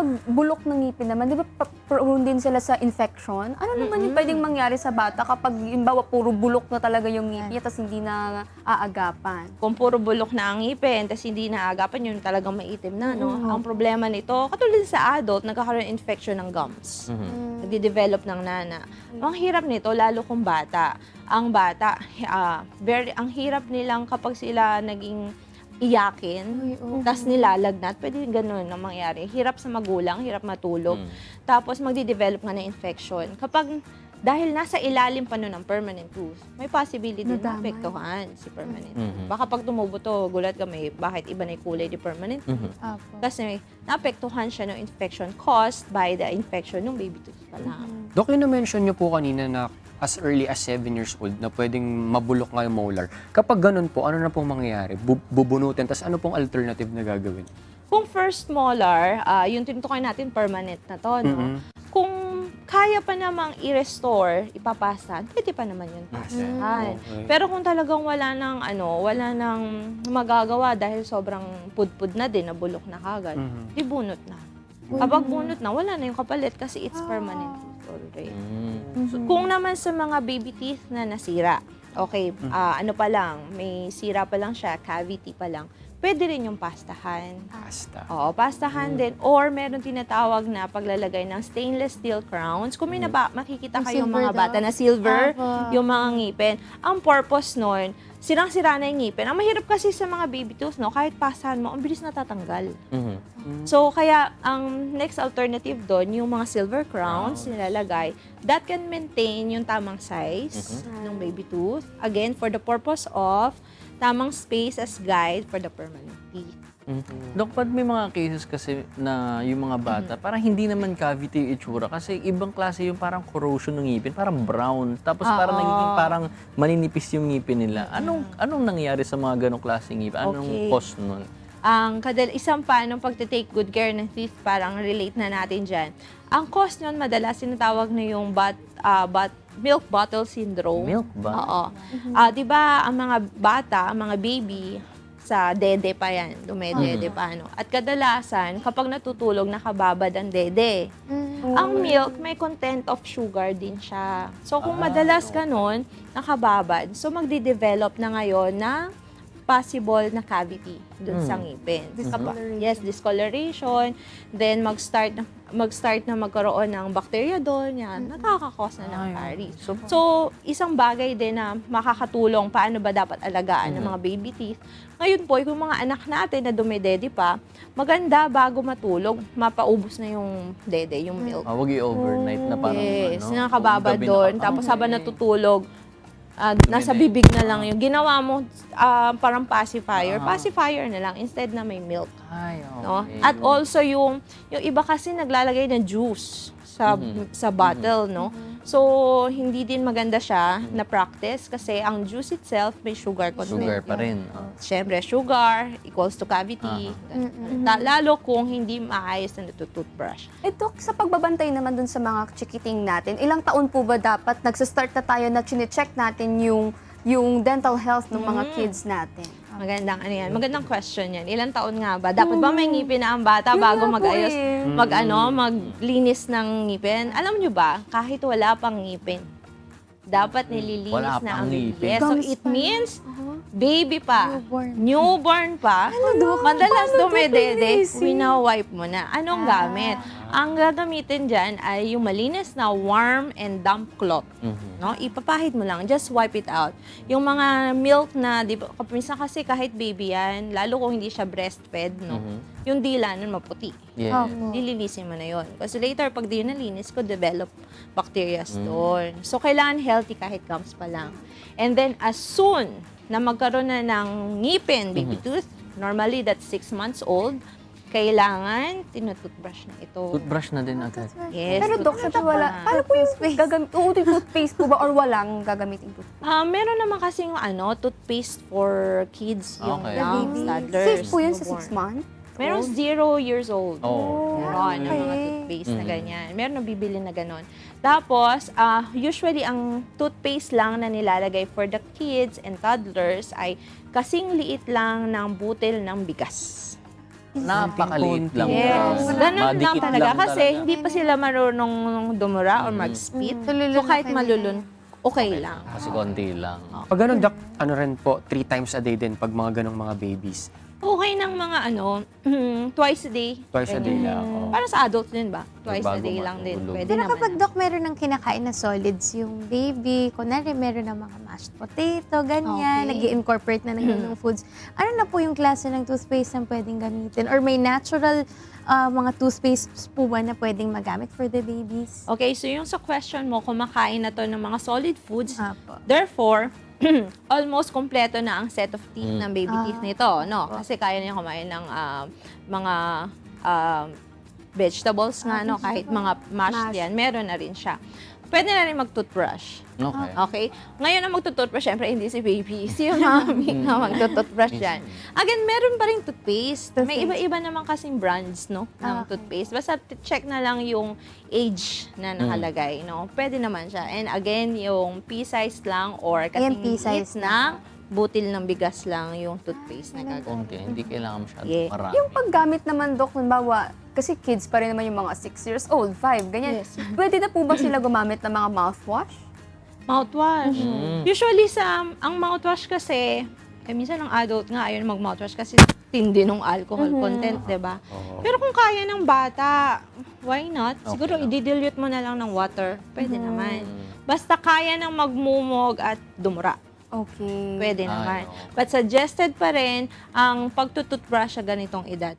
kapag bulok ng ngipin naman, di ba pa- prone din sila sa infection? Ano naman yung pwedeng mangyari sa bata kapag imbawa puro bulok na talaga yung ngipin niya tapos hindi na aagapan? Kung puro bulok na ang ngipin, tapos hindi naagapan yun talagang maitim na, no? Ang problema nito, katulad sa adult, nagkakaroon ng infection ng gums. Nagde-develop ng nana. Ang hirap nito, lalo kung bata. Ang bata, ah, very, ang hirap nilang kapag sila naging iyakin, Ay, oo. tas nilalagnat, pwede ganun na mangyari. Hirap sa magulang, hirap matulog. Tapos magdi-develop nga ng infection. Kapag dahil nasa ilalim pa nun ng permanent tooth, may possibility na apektuhan si permanent tooth. Baka pag tumubo to, gulat ka may bakit iba na yung kulay ni permanent tooth. Mhm. Apo. Kasi naapektuhan siya ng infection caused by the infection ng baby tooth pa lang. Dok, yung na-mention nyo po kanina na as early as 7 years old na pwedeng mabulok nga yung molar. Kapag ganun po, ano na pong mangyayari? Bu- bubunutin, tapos ano pong alternative na gagawin? Kung first molar, ah, yung tinutukoy natin permanent na to, no? Mhm. Kung kaya pa namang i-restore, ipapasta, pwede pa naman yun pastahan. Okay. Pero kung talagang wala nang ano, wala nang magagawa dahil sobrang pudpud na din, nabulok na kagad, Mhm. ibunot na. Kapag bunot na, wala na yung kapalit kasi it's permanent already. Mm. So, kung naman sa mga baby teeth na nasira, okay, ah, ano pa lang, may sira pa lang siya, cavity pa lang, pwede rin yung pastahan. Basta. Oo, pastahan din. Or meron tinatawag na paglalagay ng stainless steel crowns. Kung may naba, makikita Yung silver mga daw. bata na silver, Apo. yung mga ngipin. Ang purpose nun, sirang-sira na yung ngipin. Ang mahirap kasi sa mga baby tooth, no, kahit pasahan mo, ang bilis natatanggal. Mhm. So, kaya ang next alternative doon, yung mga silver crowns nilalagay, that can maintain yung tamang size ng baby tooth. Again, for the purpose of tamang space as guide for the permanent teeth. Mhm. Dok, pag may mga cases kasi na yung mga bata, parang hindi naman cavity yung itsura kasi ibang klase yung parang corrosion ng ngipin, parang brown. Tapos parang Oo. nagiging parang maninipis yung ngipin nila. Anong anong nangyayari sa mga ganong klase ngipin? Anong Okay. cause nun? Ang kadal isang paano pagte-take good care ng teeth, parang relate na natin dyan. Ang cause nun, madalas sinatawag na yung bat, ah, bat, milk bottle syndrome. Milk ba? Oo. Ah, 'di ba ang mga bata, ang mga baby sa dede pa yan, dumedede pa ano. At kadalasan, kapag natutulog, nakababad ang dede. Ang milk, may content of sugar din siya. So, kung madalas ganun, nakababad, so magdi-develop na ngayon ng possible na cavity dun sa ngipin. Kapag- Yes, discoloration. Then, mag-start na, mag-start na magkaroon ng bacteria doon. Yan, nakakakos na ng caries. So, So, isang bagay din na makakatulong paano ba dapat alagaan ng mga baby teeth. Ngayon po, yung mga anak natin na dumedede pa, maganda bago matulog, mapaubos na yung dede, yung milk. ah, wag i-overnight na parang yes, ano. nakakababad gabi doon. na- Tapos Okay. habang natutulog, ah, nasa bibig na lang yung ginawa mo ah, parang pacifier. Ah. Pacifier na lang instead na may milk. Ay, okay. No? At also yung yung iba kasi naglalagay ng juice sa Mhm. sa bottle, no? So hindi din maganda siya na practice kasi ang juice itself may sugar content. Sugar pa rin. ah. Siyempre, sugar equals to cavity. Ta- Lalo kung hindi maayos na natutoothbrush. Ito, sa pagbabantay naman dun sa mga chikiting natin, ilang taon po ba dapat nagsastart na tayo na chinecheck natin yung yung dental health ng mga kids natin? Magandang ano yan. Magandang question yan. Ilang taon nga ba? Dapat ba may ngipin na ang bata Yun bago nga po mag-ayos, eh. mag ano, maglinis ng ngipin? Alam nyo ba, kahit wala pang ngipin, dapat nililinis Wala na pang ang ngipin. Yes, so it means baby pa, Newborn. newborn pa, Dok? madalas dumedede, wina-wipe mo na. Anong Ah. gamit? Ang gagamitin dyan ay yung malinis na warm and damp cloth. Mhm. No? Ipapahid mo lang, just wipe it out. Yung mga milk na, di ba, minsan kasi kahit baby yan, lalo kung hindi siya breastfed, no? Mhm. Yung dila nun maputi. Yes. Opo. Lilinisin mo na yon. Kasi later, pag di nalinis ko, develop bacteria Mm. doon. So, kailangan healthy kahit gums pa lang. And then, as soon na magkaroon na ng ngipin, baby Mm-hmm. tooth, normally that's six months old, kailangan tinutoothbrush na ito. Toothbrush na din agad. Yes, Pero Dok, sabi wala, paano po yung gagamit, uutoy toothpaste po ba or walang gagamitin toothpaste? Ah, meron naman kasing ano, toothpaste for kids, yung Okay. young Baby. toddlers. Safe po yun sa newborn. 6 months? Meron zero years old. Oh. Meron ng mga okay. toothpaste na Mm. ganyan. Meron nabibili na ganon. Tapos, ah, usually ang toothpaste lang na nilalagay for the kids and toddlers ay kasing liit lang ng butil ng bigas. napakaliit lang. Yes. Ganun lang Madikit talaga. lang Kasi talaga. hindi pa sila marunong dumura or mag-spit. So kahit malulun, okay lang. Kasi konti lang. Pag ganun, Doc, ano rin po, three times a day din pag mga ganong mga babies. Okay ng mga ano, twice a day. Twice a day lang. oh. Para sa adults din ba? Twice a Bago day lang din. matulog. Pwede Pero naman. kapag, Doc, meron ng kinakain na solids yung baby, kunwari meron ng mga mashed potato, ganyan, Okay. nag incorporate na ng ganung foods, ano na po yung klase ng toothpaste na pwedeng gamitin? Or may natural ah, mga toothpastes po ba na pwedeng magamit for the babies? Okay, so yung sa question mo, kumakain na to ng mga solid foods. Apo. Therefore, almost kompleto na ang set of teeth Mm. ng baby teeth nito, no? Kasi kaya niya kumain ng ah, mga ah, vegetables nga, no? Kahit mga mashed Mash. yan, meron na rin siya. Pwede na rin mag-toothbrush. Okay. Okay? Ngayon ang magtutoothbrush, syempre hindi si baby. Si mami na magtutoothbrush yan. Again, meron pa rin toothpaste. May iba-iba naman kasing brands, no? Ng toothpaste. Basta check na lang yung age na nakalagay, no? Pwede naman siya. And again, yung pea-size lang or kasing Ayan, pea-size liit na butil ng bigas lang yung toothpaste na gagawin. Konti. Hindi kailangan masyado Yeah. marami. Yung paggamit naman, Dok, halimbawa, kasi kids pa rin naman yung mga 6 years old, 5, ganyan. Yes. Pwede na po ba sila gumamit ng mga mouthwash? Mouthwash. Mm. Usually sa ang mouthwash kasi, eh, minsan ang adult nga ayaw mag-mouthwash kasi tindi ng alcohol content, 'di ba? Oo. Pero kung kaya ng bata, why not? Okay Siguro lang. i-dilute mo na lang ng water. Pwede naman. Basta kaya ng magmumog at dumura. Okay. Pwede Ah, naman. no. But suggested pa rin ang pagtututbrush sa ganitong edad.